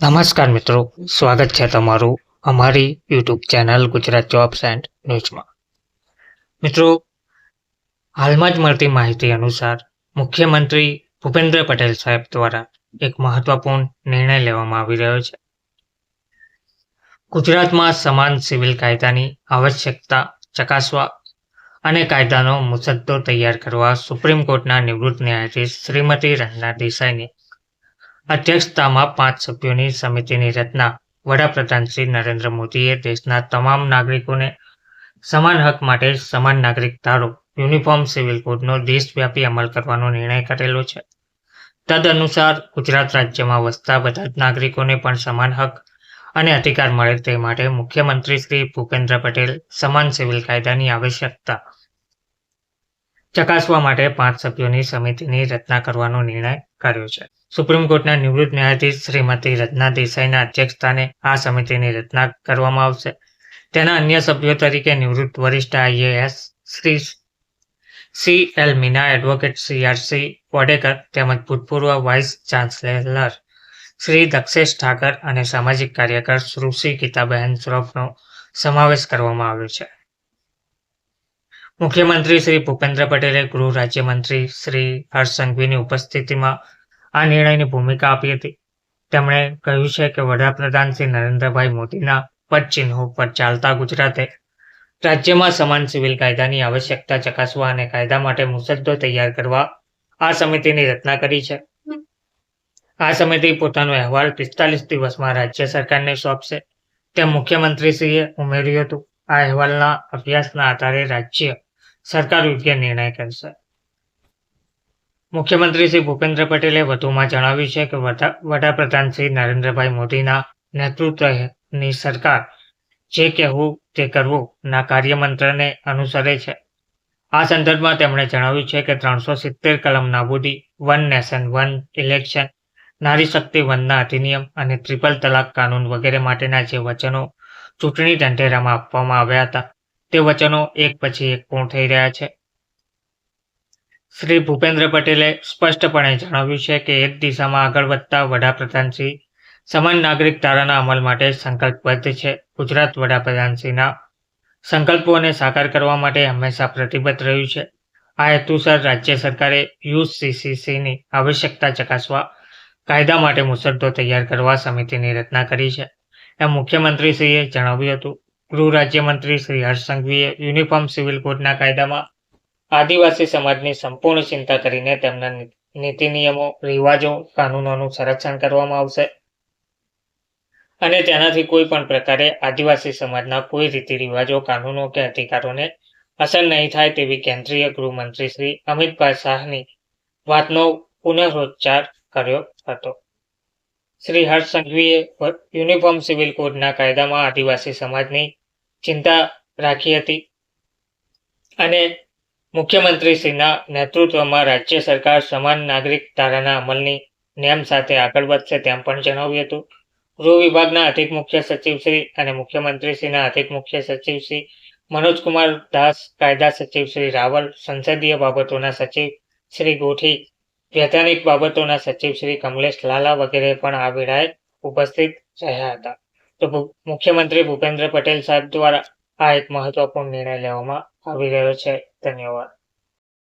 નમસ્કાર મિત્રો, સ્વાગત છે તમારું અમારી YouTube channel Gujarat jobs and ન્યૂઝમાં મિત્રો, હાલમાં જ મળતી માહિતી અનુસાર મુખ્યમંત્રી ભૂપેન્દ્ર પટેલ સાહેબ દ્વારા એક મહત્વપૂર્ણ નિર્ણય લેવામાં આવી રહ્યો છે. ગુજરાતમાં સમાન સિવિલ કાયદાની આવશ્યકતા ચકાસવા અને કાયદાનો મુસદ્દો તૈયાર કરવા સુપ્રીમ કોર્ટના નિવૃત્ત ન્યાયાધીશ શ્રીમતી રંજના દેસાઈની અધ્યક્ષતામાં પાંચ સભ્યોની સમિતિની રચના. વડાપ્રધાન શ્રી નરેન્દ્ર મોદીએ દેશના તમામ નાગરિકોને સમાન હક માટે સમાન નાગરિક યુનિફોર્મ સિવિલ કોડનો દેશવ્યાપી અમલ કરવાનો નિર્ણય કરેલો છે. તદ અનુસાર ગુજરાત રાજ્યમાં વસતા બધા જ નાગરિકોને પણ સમાન હક અને અધિકાર મળે તે માટે મુખ્યમંત્રી શ્રી ભૂપેન્દ્ર પટેલ સમાન સિવિલ કાયદાની આવશ્યકતા ચકાસવા માટે પાંચ સભ્યોની સમિતિની રચના કરવાનો નિર્ણય કર્યો છે. સુપ્રીમ કોર્ટના નિવૃત્ત ન્યાયાધીશ શ્રીમતી રચના દેસાઈના અધ્યક્ષસ્થાને આ સમિતિની રચના કરવામાં આવશે. તેના અન્ય સભ્યો તરીકે નિવૃત્ત વરિષ્ઠ IAS Shri C L Meena, advocate C R C Vadekar તેમજ ભૂતપૂર્વ વાઇસ ચાન્સેલર શ્રી દક્ષેશ ઠાકર અને સામાજિક કાર્યકર સુશ્રી ગીતાબહેન શ્રોફનો સમાવેશ કરવામાં આવ્યો છે. મુખ્યમંત્રી શ્રી ભૂપેન્દ્ર પટેલે ગૃહ રાજ્યમંત્રી શ્રી હર્ષ સંઘવીની ઉપસ્થિતિમાં આ નિર્ણયની ભૂમિકા આપી હતી. તેમણે કહ્યું છે કે વડાપ્રધાન શ્રી નરેન્દ્રભાઈ મોદીના પદચિહ્નો પર ચાલતા ગુજરાતે રાજ્યમાં સમાન સિવિલ કાયદાની આવશ્યકતા ચકાસવા અને કાયદા માટે મુસદ્દો તૈયાર કરવા આ સમિતિની રચના કરી છે. આ સમિતિ પોતાનો અહેવાલ પિસ્તાલીસ દિવસમાં રાજ્ય સરકારને સોંપશે. તેમ મુખ્યમંત્રીશ્રીએ ઉમેર્યું હતું. આ અહેવાલના અભ્યાસના આધારે રાજ્ય સરકાર યોગ્ય નિર્ણય કરશે. મુખ્યમંત્રી શ્રી ભૂપેન્દ્ર પટેલે વધુમાં જણાવ્યું છે કે વડાપ્રધાન શ્રી નરેન્દ્રભાઈ મોદીના નેતૃત્વની સરકાર જે કહેવું તે કરવું ના કાર્યમંત્રને અનુસરે છે. આ સંદર્ભમાં તેમણે જણાવ્યું છે કે ત્રણસો સિત્તેર કલમ નાબૂદી, વન નેશન, વન ઇલેક્શન, નારી શક્તિ વનના અધિનિયમ અને ટ્રિપલ તલાક કાનૂન વગેરે માટેના જે વચનો ચૂંટણી ઢંઢેરામાં આપવામાં આવ્યા હતા તે વચનો એક પછી એક પૂર્ણ થઈ રહ્યા છે. શ્રી ભૂપેન્દ્ર પટેલે સ્પષ્ટપણે જણાવ્યું છે કે એક દિશામાં આગળ વધતા વડાપ્રધાનશ્રી સમાન નાગરિક ધારાના અમલ માટે સંકલ્પબદ્ધ છે. ગુજરાત વડાપ્રધાનશ્રીના સંકલ્પોને સાકાર કરવા માટે હંમેશા પ્રતિબદ્ધ રહ્યું છે. આ હેતુસર રાજ્ય સરકારે યુસીસીસીની આવશ્યકતા ચકાસવા કાયદા માટે મુસદ્દો તૈયાર કરવા સમિતિની રચના કરી છે. એમ મુખ્યમંત્રીશ્રીએ જણાવ્યું હતું. ગૃહ રાજ્યમંત્રી શ્રી હર્ષ સંઘવીએ યુનિફોર્મ સિવિલ કોડના કાયદામાં આદિવાસી સમાજની સંપૂર્ણ ચિંતા કરીને તેમના નીતિ નિયમો, રિવાજો, કાનૂનોનું સંરક્ષણ કરવામાં આવશે. અને તેનાથી કોઈ પણ પ્રકારે આદિવાસી સમાજના કોઈ રીતિ રિવાજો, કાનૂનો કે અધિકારોને અસર નહીં થાય તેવી કેન્દ્રીય ગૃહમંત્રી શ્રી અમિતભાઈ શાહની વાતનો પુનરોચ્ચાર કર્યો હતો. શ્રી હર્ષ સંઘવીએ યુનિફોર્મ સિવિલ કોડના કાયદામાં આદિવાસી સમાજની ચિંતા રાખી હતી અને મુખ્યમંત્રીશ્રીના નેતૃત્વમાં રાજ્ય સરકાર સમાન નાગરિક ધારાના અમલની નિયમ સાથે આગળ વધશે તેમ પણ જણાવ્યું હતું. ગૃહ વિભાગના અધિક મુખ્ય સચિવશ્રી અને મુખ્યમંત્રીશ્રીના અધિક મુખ્ય સચિવશ્રી મનોજકુમાર દાસ, કાયદા સચિવ શ્રી રાવલ, સંસદીય બાબતોના સચિવ શ્રી ગોઠી વૈધાનિક બાબતોના સચિવ શ્રી કમલેશ લાલા વગેરે પણ આ વેળાએ ઉપસ્થિત રહ્યા હતા. તો મુખ્યમંત્રી ભૂપેન્દ્ર પટેલ સાહેબ દ્વારા આ એક મહત્વપૂર્ણ નિર્ણય લેવામાં આવી રહ્યો છે. ધન્યવાદ.